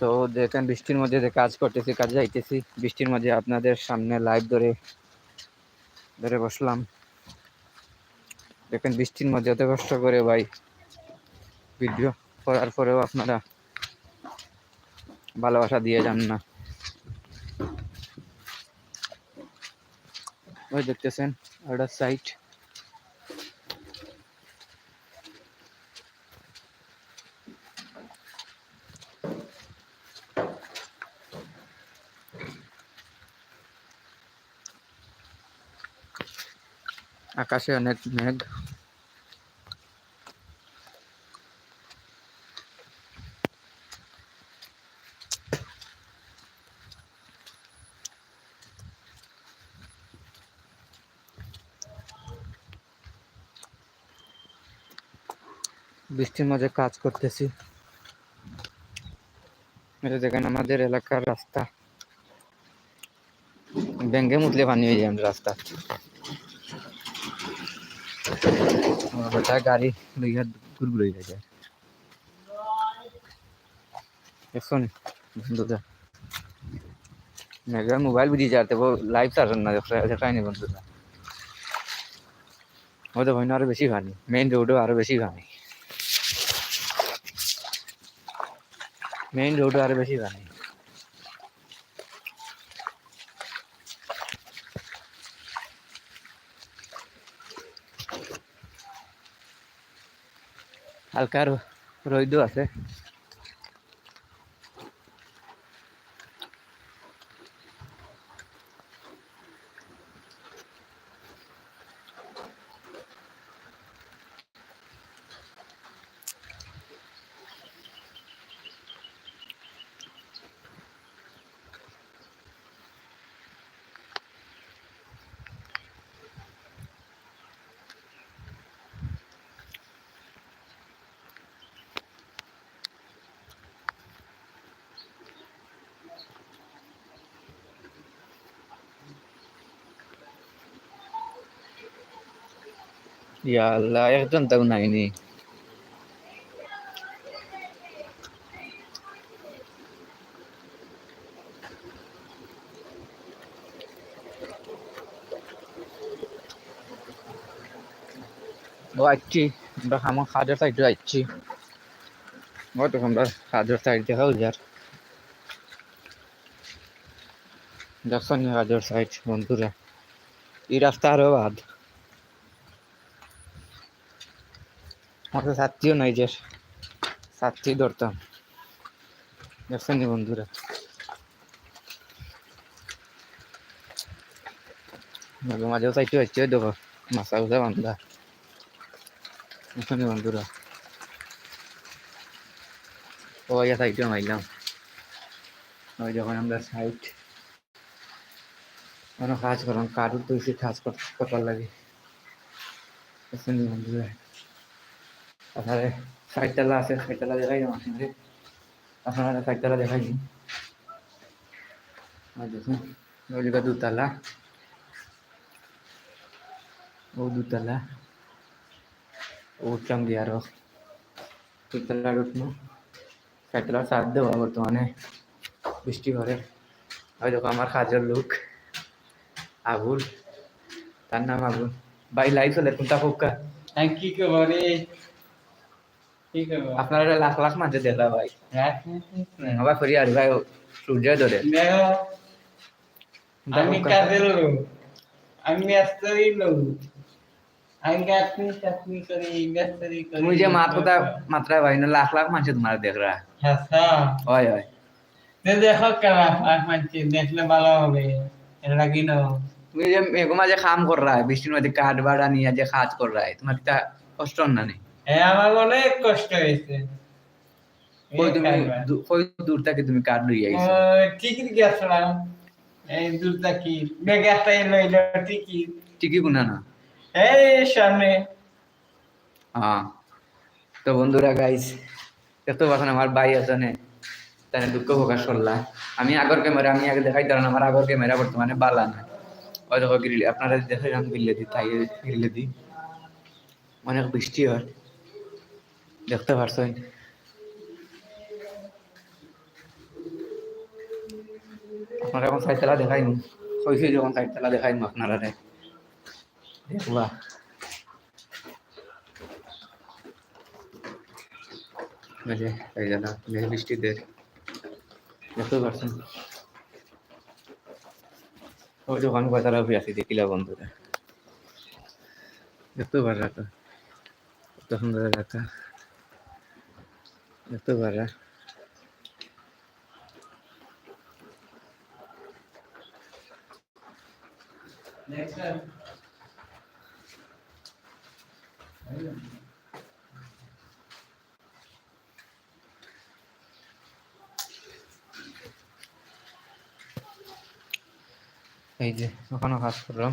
তো দেখেন, বৃষ্টির মধ্যে যে কাজ করতেছি, কাজে যাইতেছি, বৃষ্টির মধ্যে আপনাদের সামনে লাইভ ধরে ধরে বসলাম। দেখেন, বৃষ্টির মধ্যে এত কষ্ট করে ভাই ভিডিও করার পরেও আপনারা ভালোবাসা দিয়ে যান না। ওই দেখতেছেন, একটা সাইট আকাশে অনেক মেঘ। বৃষ্টির মাঝে কাজ করতেছি। এটা দেখেন আমাদের এলাকার রাস্তা। ব্যাঙ্গে মুতলে পানি হয়ে যায় রাস্তা। বেটা গাড়ি লইয়া ঘুরঘুর হয়ে যায় এখন বন্ধুরা মেঘার মোবাইল বুঝি যাতে লাইভ চার্জ না দেখাই নি বন্ধুরা ওদের হয় না আরও বেশি পানি মেইন রোডও আরও বেশি পানি মেইন রোডও আরও বেশি পানি হালকা রইদও আছে। ইয়া আল্লাহ একজন তাও নাইনি ও আসছি আমরা আমার খাদের সাইডে আসছি ও তো আমরা খাদের সাইড দেখাও যার দেখছেন খাদের সাইড বন্ধুরা এই রাস্তা আরও বাদ আমাকে সাথীও নাই যে। সাথী ধরতাম। দেখছেন বন্ধুরা? মাঝে মাঝেও চাইতে হচ্ছে দেখো, মাছা উঠা বান্ধা। দেখছেন বন্ধুরা? ও ইয়া সাইডেও মাইলাম। ওই যখন আমরা সাইড কোনো কাজ করলাম, কারুর তো কাজ করবার লাগে। বন্ধুরা? তারপরে সাইডতলা আছে সাইডতলা দেখাই যাও আসলে আপনারা সাইডতলা দেখাই দিন আর দেখুন ওইদিকে দুতলা ও দুতলা ও উঠলাম দিয়ে আরও দুতলা উঠল সাইডতলা সাত দেওয়া বর্তমানে বৃষ্টি করে ওই দেখো আমার কাজের লোক আবুল তার নাম আবুল ভাই লাইভ চলে কোনটা ফোকা আমি কি করব রে কি করব আপনারা লাখ লাখ মানুষ দেখলা ভাই দেখো আবার ফিরে আর ভাই সূর্য ধরে। আমি লোক আমি ব্যস্তই লোক আমি গাছনি চাকরি করি ব্যস্তই করি। তুমি যে মাত কথা মাত্রা ভাই না লাখ লাখ মানুষ তোমার দেখ রা হাসা হয় হয়। তো দেখো কেমন লাখ মানছি দেখলে ভালো হবে। এটা কি না তুমি যে মেঘমা যে কাম কর রা বৃষ্টির মধ্যে কাঠ বাড়া নিয়ে যে কাজ কর রা তোমার কষ্ট না নেই হ্যাঁ আমার অনেক কষ্ট হয়েছে। কই তুমি কই দূর থেকে তুমি কাঠ লইয়া গেছো? টিকিট গেছিলাম। এই দূর থাকি বেগে একটা এলো এলো ঠিকই গুনা না? এই সামনে। হ্যাঁ তো বন্ধুরা গাইস এত বাসন আমার ভাই আছে তাহলে দুঃখ প্রকাশ করলা। আমি আগর ক্যামেরা আমি আগে দেখাই দিলাম আমার আগর ক্যামেরা বর্তমানে বালা না। ওই দেখো গ্রিল আপনারা দেখাইলাম গ্রিলে দি তাই গ্রিলে দি। অনেক বৃষ্টি হয়। দেখতে পারছেন। আপনারা এখন সাইডতলা দেখাইনি হয়েছে যখন সাইডতলা দেখাইনি আপনারা দেখবা। দেখতে পারছেন? দেখিলা বন্ধুরা। দেখতে পারা তো। সুন্দর এলাকা দেখতে পারা। এই যে ওখানে কাজ করলাম।